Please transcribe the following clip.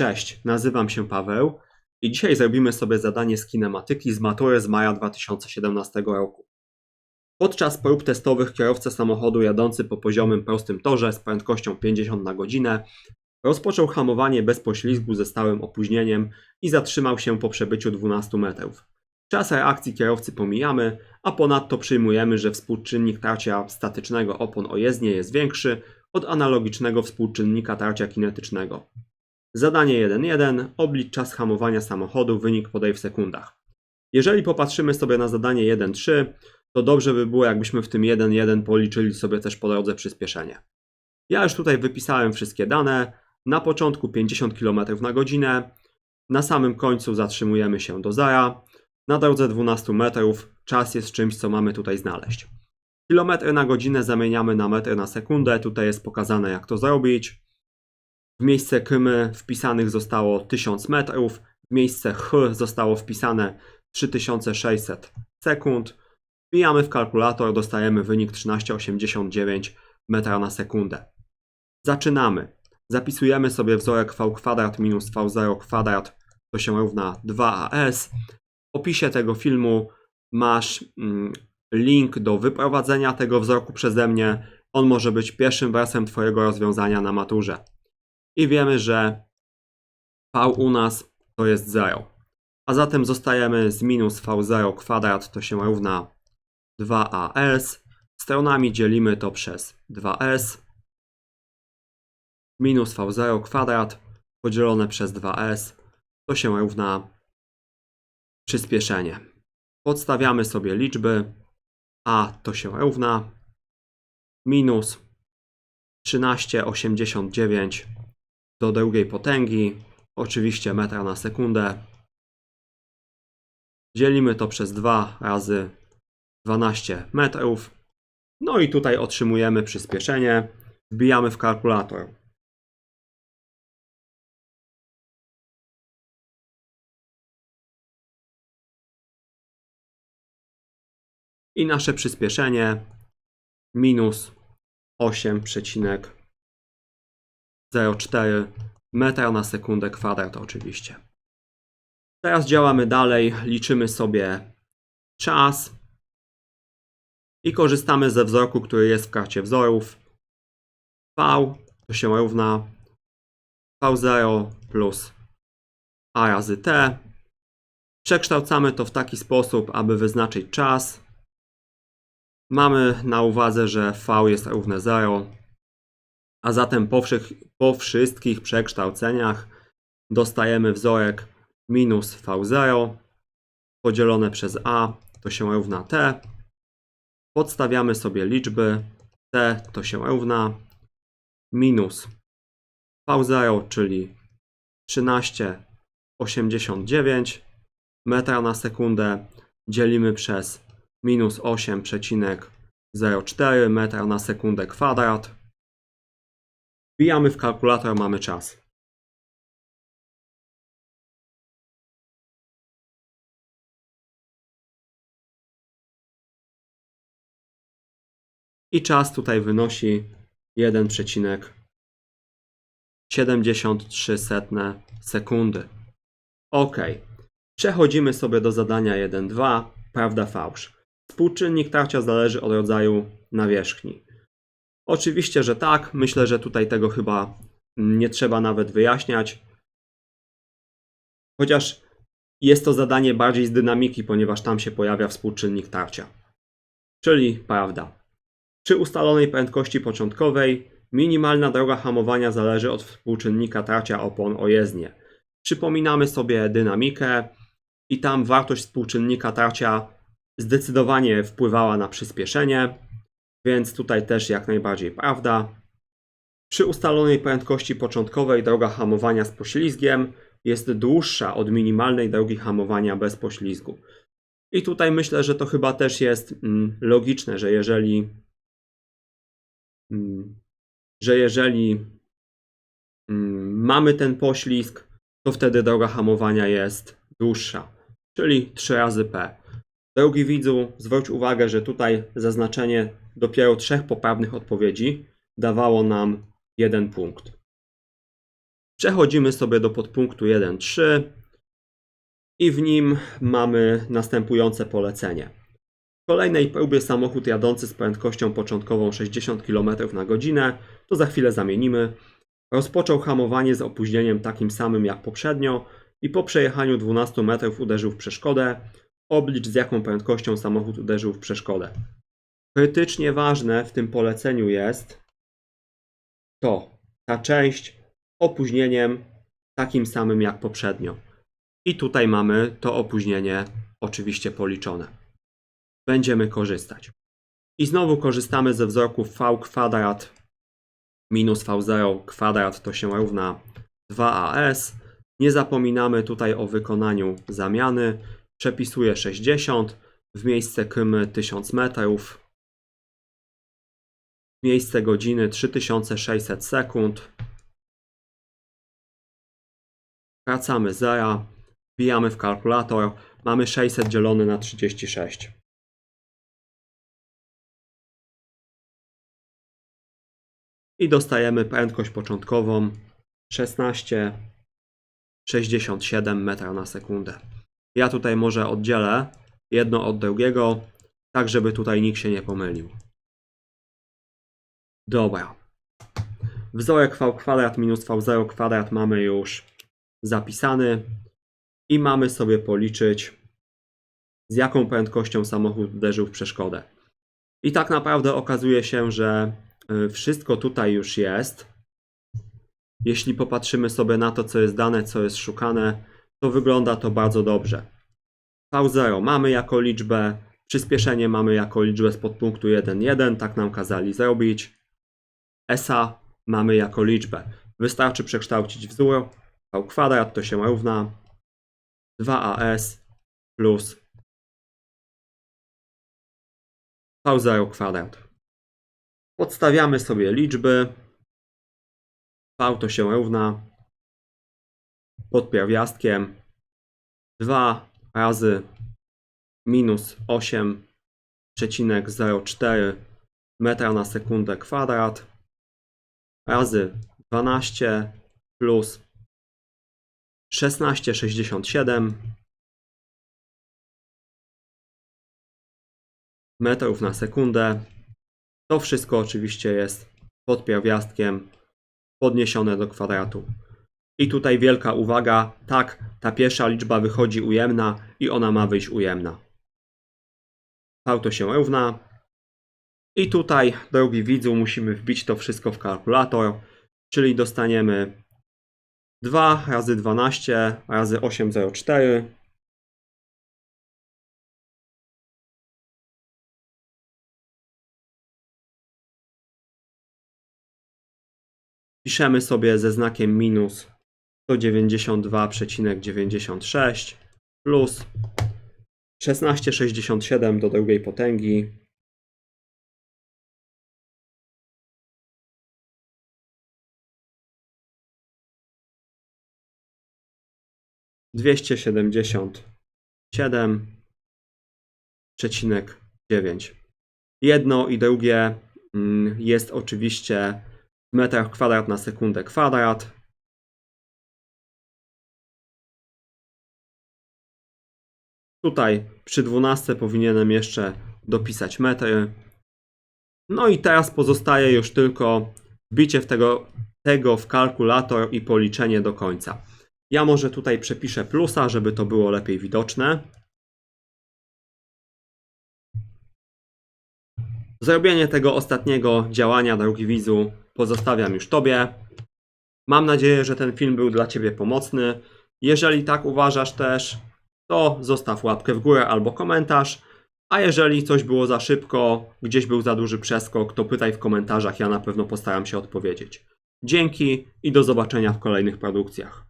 Cześć, nazywam się Paweł i dzisiaj zrobimy sobie zadanie z kinematyki z matury z maja 2017 roku. Podczas prób testowych kierowca samochodu jadący po poziomym prostym torze z prędkością 50 na godzinę rozpoczął hamowanie bez poślizgu ze stałym opóźnieniem i zatrzymał się po przebyciu 12 metrów. Czas reakcji kierowcy pomijamy, a ponadto przyjmujemy, że współczynnik tarcia statycznego opon o jezdnię jest większy od analogicznego współczynnika tarcia kinetycznego. Zadanie 1.1. Oblicz czas hamowania samochodu, wynik podaj w sekundach. Jeżeli popatrzymy sobie na zadanie 1.3, to dobrze by było, jakbyśmy w tym 1.1 policzyli sobie też po drodze przyspieszenie. Ja już tutaj wypisałem wszystkie dane. Na początku 50 km na godzinę, na samym końcu zatrzymujemy się do zera. Na drodze 12 metrów czas jest czymś, co mamy tutaj znaleźć. Kilometry na godzinę zamieniamy na metry na sekundę. Tutaj jest pokazane, jak to zrobić. W miejsce Kymy wpisanych zostało 1000 metrów, w miejsce H zostało wpisane 3600 sekund. Wbijamy w kalkulator, dostajemy wynik 13,89 metra na sekundę. Zaczynamy. Zapisujemy sobie wzorek v kwadrat minus v0 kwadrat, to się równa 2as. W opisie tego filmu masz mm, link do wyprowadzenia tego wzorku przeze mnie. On może być pierwszym wersem Twojego rozwiązania na maturze i wiemy, że v u nas to jest 0. A zatem zostajemy z minus v0 kwadrat to się równa 2as. Stronami dzielimy to przez 2s. Minus v0 kwadrat podzielone przez 2s to się równa przyspieszenie. Podstawiamy sobie liczby. a to się równa minus 13,89 do drugiej potęgi, oczywiście metra na sekundę. Dzielimy to przez 2 razy 12 metrów. No i tutaj otrzymujemy przyspieszenie. Wbijamy w kalkulator. I nasze przyspieszenie minus 8,04 metra na sekundę kwadrat oczywiście. Teraz działamy dalej, liczymy sobie czas i korzystamy ze wzorku, który jest w karcie wzorów. V to się równa V0 plus A razy T. Przekształcamy to w taki sposób, aby wyznaczyć czas. Mamy na uwadze, że V jest równe 0, a zatem po, wszych, po wszystkich przekształceniach dostajemy wzorek minus V0 podzielone przez A to się równa T. Podstawiamy sobie liczby. T to się równa minus V0, czyli 13,89 metra na sekundę dzielimy przez minus 8,04 metra na sekundę kwadrat. Wbijamy w kalkulator, mamy czas. I czas tutaj wynosi 1,73 sekundy. OK. Przechodzimy sobie do zadania 1.2. Prawda, fałsz. Współczynnik tarcia zależy od rodzaju nawierzchni. Oczywiście, że tak. Myślę, że tutaj tego chyba nie trzeba nawet wyjaśniać. Chociaż jest to zadanie bardziej z dynamiki, ponieważ tam się pojawia współczynnik tarcia. Czyli prawda. Przy ustalonej prędkości początkowej minimalna droga hamowania zależy od współczynnika tarcia opon o jezdnię. Przypominamy sobie dynamikę i tam wartość współczynnika tarcia zdecydowanie wpływała na przyspieszenie, więc tutaj też jak najbardziej prawda. Przy ustalonej prędkości początkowej droga hamowania z poślizgiem jest dłuższa od minimalnej drogi hamowania bez poślizgu. I tutaj myślę, że to chyba też jest mm, logiczne, że jeżeli mm, że jeżeli mm, mamy ten poślizg, to wtedy droga hamowania jest dłuższa, czyli 3 razy P. Drogi widzu, zwróć uwagę, że tutaj zaznaczenie dopiero trzech poprawnych odpowiedzi dawało nam jeden punkt. Przechodzimy sobie do podpunktu 1.3 i w nim mamy następujące polecenie. W kolejnej próbie samochód jadący z prędkością początkową 60 km na godzinę, to za chwilę zamienimy, rozpoczął hamowanie z opóźnieniem takim samym jak poprzednio i po przejechaniu 12 metrów uderzył w przeszkodę. Oblicz z jaką prędkością samochód uderzył w przeszkodę. Krytycznie ważne w tym poleceniu jest to ta część opóźnieniem takim samym jak poprzednio. I tutaj mamy to opóźnienie oczywiście policzone. Będziemy korzystać. I znowu korzystamy ze wzorków v kwadrat minus v0 kwadrat to się równa 2as. Nie zapominamy tutaj o wykonaniu zamiany. Przepisuję 60 w miejsce krymy 1000 metrów. Miejsce godziny 3600 sekund. Wracamy zera, wbijamy w kalkulator, mamy 600 dzielone na 36. I dostajemy prędkość początkową 16,67 metra na sekundę. Ja tutaj może oddzielę jedno od drugiego, tak żeby tutaj nikt się nie pomylił. Dobra. Wzorek v kwadrat minus v0 kwadrat mamy już zapisany i mamy sobie policzyć z jaką prędkością samochód uderzył w przeszkodę. I tak naprawdę okazuje się, że y, wszystko tutaj już jest. Jeśli popatrzymy sobie na to, co jest dane, co jest szukane, to wygląda to bardzo dobrze. V0 mamy jako liczbę, przyspieszenie mamy jako liczbę z podpunktu 1.1, tak nam kazali zrobić. ESA mamy jako liczbę. Wystarczy przekształcić wzór. V kwadrat to się równa 2AS plus V0 kwadrat. Podstawiamy sobie liczby. V to się równa pod pierwiastkiem 2 razy minus 8,04 metra na sekundę kwadrat razy 12 plus 16,67 metrów na sekundę. To wszystko oczywiście jest pod pierwiastkiem podniesione do kwadratu. I tutaj wielka uwaga, tak, ta pierwsza liczba wychodzi ujemna i ona ma wyjść ujemna. V to się równa. I tutaj, drogi widzu, musimy wbić to wszystko w kalkulator, czyli dostaniemy 2 razy 12 razy 804 Piszemy sobie ze znakiem minus 192,96 plus 16,67 do drugiej potęgi dwieście siedemdziesiąt siedem przecinek dziewięć. Jedno i drugie mm, jest oczywiście w metrach kwadrat na sekundę kwadrat. Tutaj przy 12 powinienem jeszcze dopisać metry. No i teraz pozostaje już tylko wbicie w tego, tego w kalkulator i policzenie do końca. Ja może tutaj przepiszę plusa, żeby to było lepiej widoczne. Zrobienie tego ostatniego działania, drogi widzu, pozostawiam już Tobie. Mam nadzieję, że ten film był dla Ciebie pomocny. Jeżeli tak uważasz też, to zostaw łapkę w górę albo komentarz. A jeżeli coś było za szybko, gdzieś był za duży przeskok, to pytaj w komentarzach, ja na pewno postaram się odpowiedzieć. Dzięki i do zobaczenia w kolejnych produkcjach.